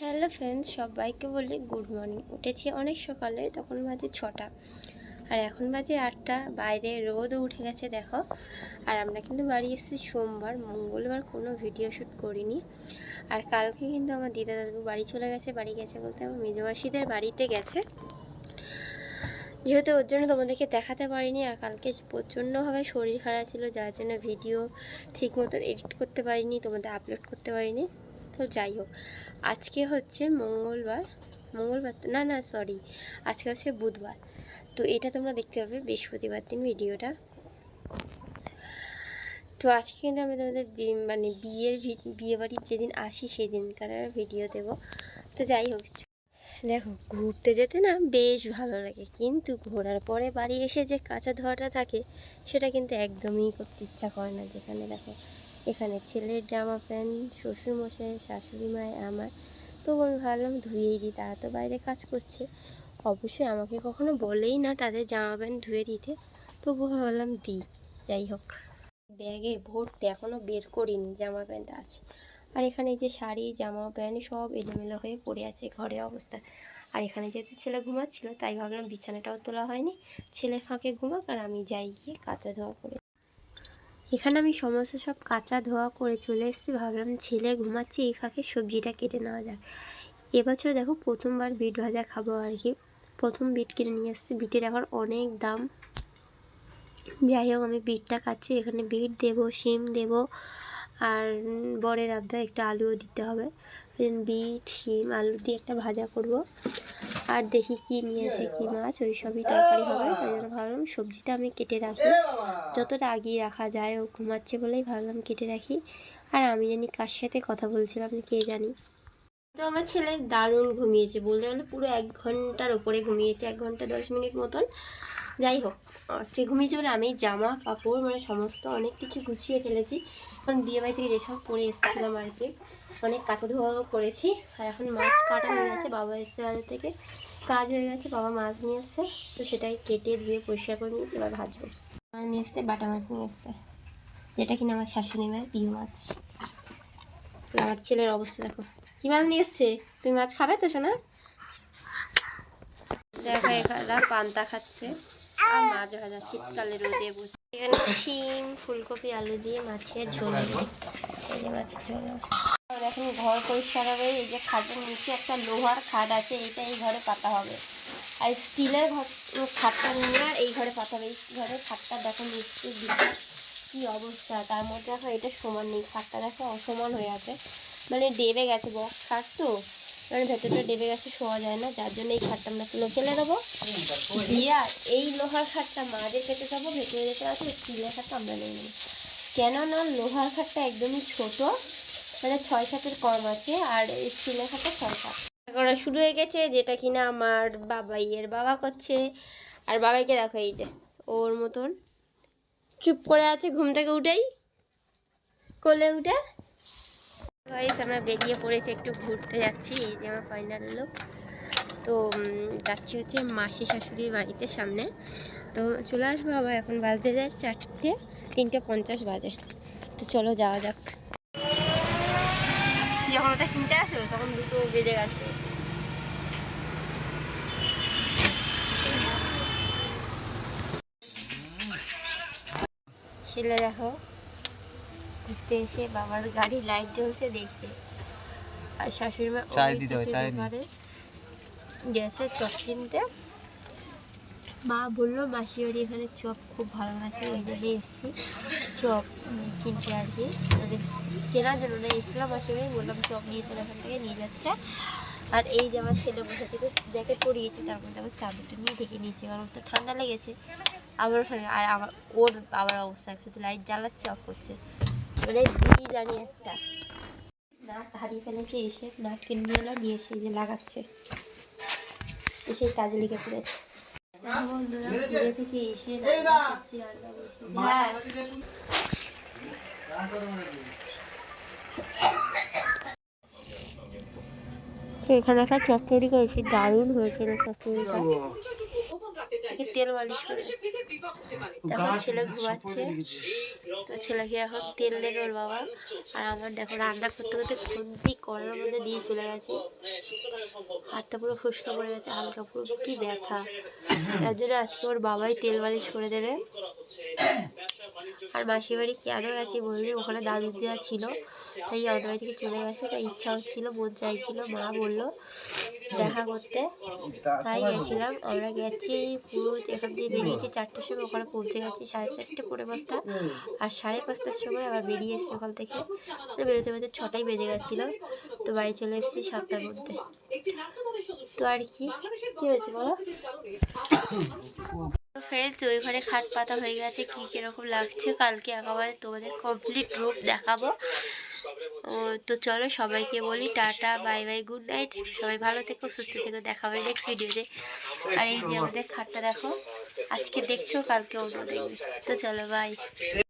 Hello friends, সবাইকে বলি good morning. উঠেছি অনেক সকালে, তখন বাজে ছটা। আর এখন বাজে আটটা, বাইরে রোদও উঠে গেছে, দেখো। আর আমরা কিন্তু বাড়ি এসেছি সোমবার, মঙ্গলবার কোনো ভিডিও শ্যুট করিনি। আর কালকে কিন্তু আমার দিদা দাদু বাড়ি চলে গেছে, বাড়ি গেছে বলতে আমার মেজমাসিদের বাড়িতে গেছে। যেহেতু ওর জন্য তোমাদেরকে দেখাতে পারিনি, আর কালকে প্রচণ্ডভাবে শরীর খারাপ ছিল, যার জন্য ভিডিও ঠিক মতন এডিট করতে পারিনি, তোমাদের আপলোড করতে পারিনি। তো যাই হোক আজকে হচ্ছে মঙ্গলবার মঙ্গলবার না না সরি আজকে হচ্ছে বুধবার। তো এটা তোমরা দেখতে পাবে বৃহস্পতিবার দিন ভিডিওটা। তো আজকে কিন্তু আমি তোমাদের মানে বিয়ের বিয়ে বাড়ির যেদিন আসি সেই দিনকার ভিডিও দেব। তো যাই হোক, দেখো ঘুরতে যেতে না বেশ ভালো লাগে, কিন্তু ঘোরার পরে বাড়ি এসে যে কাঁচা ধোয়াটা থাকে, সেটা কিন্তু একদমই করতে ইচ্ছা করে না। যেখানে দেখো এখানে ছেলের জামা প্যান্ট, শ্বশুরমশাই, শাশুড়ি মায় আমার। তবু আমি ভাবলাম ধুয়েই দিই, তারা তো বাইরে কাজ করছে। অবশ্যই আমাকে কখনো বলেই না তাদের জামা প্যান্ট ধুয়ে দিতে। তবু ভাবলাম দিই, যাই হোক। ব্যাগে ভর্তি এখনও বের করিনি, জামা প্যান্ট আছে। আর এখানে যে শাড়ি, জামা প্যান্ট সব এলোমেলো হয়ে পড়ে আছে ঘরে অবস্থা। আর এখানে যেহেতু ছেলে ঘুমাচ্ছিল, তাই ভাবলাম বিছানাটাও তোলা হয়নি। ছেলে ফাঁকে ঘুমাক আর আমি যাই গিয়ে কাঁচা ধোয়া করে এখানে আমি সমস্ত সব কাঁচা ধোয়া করে চলে এসেছি। ভাবলাম ছেলে ঘুমাচ্ছে, এই ফাঁকে সবজিটা কেটে নেওয়া যাক। এবছর দেখো প্রথমবার বিট ভাজা খাব আর কি। প্রথম বিট কিনে নিয়ে এসেছি। বিটের এখন অনেক দাম। যাই হোক, আমি বিটটা কাটছি এখানে বিট দেবো, শিম দেবো আর বরের আবদা একটু আলুও দিতে হবে। বিট, শিম, আলু দিয়ে একটা ভাজা করব। আর দেখি কি নিয়ে আসে কি মাছ, ওই সবই তরকারি হবে। ওই জন্য সবজিটা আমি কেটে রাখি। যতটা আগিয়ে রাখা যায় ও ঘুমাচ্ছে বলেই ভাবলাম কেটে রাখি। আর আমি জানি কার সাথে কথা বলছিলাম কে জানি। তো আমার ছেলে দারুণ ঘুমিয়েছে বলতে গেলে পুরো এক ঘণ্টার ওপরে ঘুমিয়েছে এক ঘণ্টা দশ মিনিট মতন। যাই হোক হচ্ছে ঘুমিয়েছে বলে আমি জামা কাপড় মানে সমস্ত অনেক কিছু গুছিয়ে ফেলেছি। কারণ বিয়ে বাড়ি থেকে যেসব পরে এসেছিলাম আর কি অনেক কাঁচা ধোয়াও করেছি। আর এখন মাছ কাটা হয়ে গেছে বাবা এসছে বাজার থেকে কাজ হয়ে গেছে, বাবা মাছ নিয়ে এসছে। তো সেটাই কেটে ধুয়ে পরিষ্কার করে নিয়েছি, এবার ভাজবো। মাছ নিয়ে এসছে, বাটা মাছ নিয়ে এসছে। যেটা কিনা আমার শাশুড়ি মায়ের প্রিয় মাছ। আমার ছেলের অবস্থা দেখো। কি মাছ নিয়ে এসছে? তুমি মাছ খাবে তো শোনা দেখো এখানে পান্তা খাচ্ছে। আর মাছ শীতকালে রোদে বসে। এখানে শিম, ফুলকপি, আলু দিয়ে মাছের ঝোল মাছের ঝোল এখন ঘর পরিষ্কার হবে। এই যে খাটের নিচে একটা লোহার খাট আছে এটা এই ঘরে পাতা হবে। আর স্টিলের ঘর খাটটা নিয়ে আর এই ঘরে পাতা হবে। এই ঘরে খাটটা দেখো নিচে কি অবস্থা। তার মধ্যে দেখো, এটা সমান নেই। খাটটা দেখো, অসমান হয়ে আছে। মানে ডেবে গেছে বক্স খাট তো। মানে ভেতরটা ডেবে গেছে, শোয়া যায় না। যার জন্য এই খাটটা আমরা তুলে ফেলে দেবো। দিয়ে এই লোহার খাটটা মাঝে কেটে দেবো, ভেতরে যেতে আছে, স্টিলের খাটটা আমরা নিয়ে নেব। কেননা লোহার খাটটা একদমই ছোট। মানে ছয় সাতের কম আছে, আর স্টিলের খাটটা ছয় সাত। করা শুরু হয়ে গেছে, যেটা কিনা আমার বাবাইয়ের বাবা করছে। আর বাবাইকে দেখো এই যে, ওর মতন। চুপ করে আছে, ঘুম থেকে উঠেই। কোলে উঠে। গাইস আমরা বেরিয়ে পড়েছি, একটু ঘুরতে যাচ্ছি। এই যে আমার ফাইনাল লোক তো যাচ্ছি হচ্ছে মাসি শাশুড়ির বাড়িতে সামনে। তো চলে আসব আবার, এখন বাজতে যায় চারটে, তিনটে পঞ্চাশ বাজে। তো চলো যাওয়া যাক। যখন ওটা কিনতে আসো তখন দুটো বেজে গেছে। ছেলে দেখো ঘুরতে এসে বাবার গাড়ি লাইট জ্বলছে দেখতে। আর শাশুড়ি মা। গেছে চপ কিনতে। মা বলল, মাসি বাড়ি এখানে চপ খুব ভালো লাগে ওই জন্য এসেছি। চপ কিনতে আর কি। কেনার জন্য না এসেছিলাম, মাসি বললাম, চপ নিয়ে চলে এখান থেকে নিয়ে যাচ্ছে। আর এই যে আমার ছেলে বসেছে জ্যাকেট পরিয়েছে, তার মধ্যে আবার চাদরটা নিয়ে ঢেকে নিয়েছে, কারণ তো ঠান্ডা লেগেছে। ঠান্ডা আর আমার, ওর বাবার অবস্থা শুধু লাইট জ্বালাচ্ছে, অফ করছে। মানে দুই জানি একটা নাট হারিয়ে ফেলেছে, এসে নাট কিনে নিয়ে এলো, নিয়ে এসে যে লাগাচ্ছে। এসে কাজে লেগে পড়েছে। বন্ধুরা দূরে থেকে এসে রান্না রান্না বসে। হ্যাঁ তো এখানে একটা চচ্চড়ি করেছি দারুণ হয়েছিল চচ্চড়িটা। তেল মালিশ করে। দেখো ছেলে ঘুমাচ্ছে। তো ছেলেকে এখন তেল দেবে ওর বাবা। আর আমার দেখো রান্না করতে করতে খুন্তি করার মধ্যে দিয়ে চলে গেছে। হাতটা পুরো ফুসকা পড়ে গেছে হালকা পুরো। কি ব্যথা। তার জন্য আজকে ওর বাবাই তেল মালিশ করে দেবে। আর মাসির বাড়ি কেন গেছি বললি ওখানে দাদু দিদা ছিল, তাই আমাদের বাড়ি থেকে চলে গেছে, তাই ইচ্ছা হচ্ছিল মন চাইছিল, মা বলল দেখা করতে। তাই গেছিলাম, আমরা গেছি পুরো এখান থেকে বেরিয়েছি, চারটের সময় ওখানে পৌঁছে গেছি, সাড়ে চারটে, পৌনে পাঁচটা। আর সাড়ে পাঁচটার সময় আবার বেরিয়ে এসেছি ওখান থেকে। বেরোতে বেরোতে ছটাই বেজে গেছিল, তো বাড়ি চলে এসেছি সাতটার মধ্যে। তো আর কি কি হয়েছে বলো? ফ্রেন্ডস ওই ঘরে খাট পাতা হয়ে গেছে, কী কীরকম লাগছে, কালকে একেবারে তোমাদের কমপ্লিট রূপ দেখাবো। তো চলো সবাইকে বলি tata, bye bye good night সবাই ভালো থেকো, সুস্থ থেকো, দেখা হবে নেক্সট ভিডিওতে আর এই যে আমাদের খাটটা দেখো, আজকে দেখছ, কালকে অন্য দেখবে তো চলো বাই